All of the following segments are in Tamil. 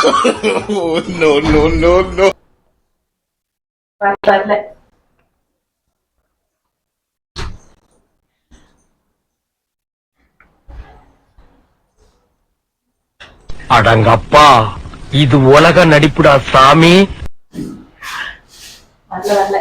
no, no, no, no. வரல அடங்கப்பா இது உலக நடிப்புடா சாமி வரல வரல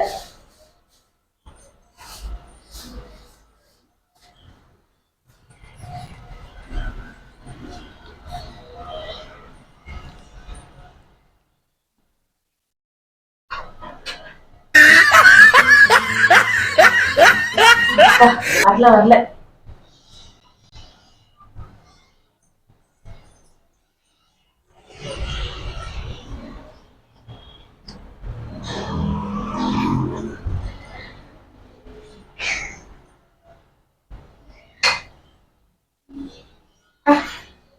வரல வரல.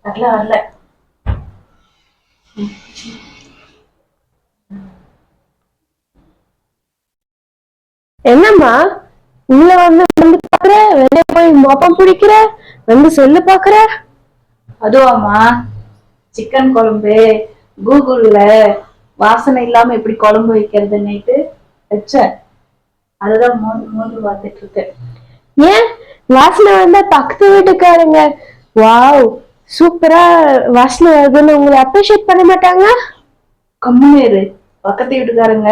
வரல வரல. என்னம்மா உள்ள வந்து வந்து பாக்குற? வெளிய போய் மொப்பம் பிடிக்கிற? வந்து சொல்லு பாக்குற? அதுவாம்மா. சிக்கன் குழம்பு கூகுள்ல வாசனை இல்லாம எப்படி குழம்பு வைக்கிறதுன்னுட்டு வச்சேன். அதுதான் மோந்து பார்த்துட்டு இருக்கேன் ஏன்? வாசனை வந்தா பக்கத்து வீட்டுக்காரங்க. வாவ் சூப்பரா வாசனை வருதுன்னு உங்களை அப்ரிஷியேட் பண்ண மாட்டாங்க? கம்முனு இரு. பக்கத்து வீட்டுக்காரங்க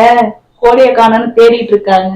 கோழியை காணோன்னு தேடிட்டு இருக்காங்க.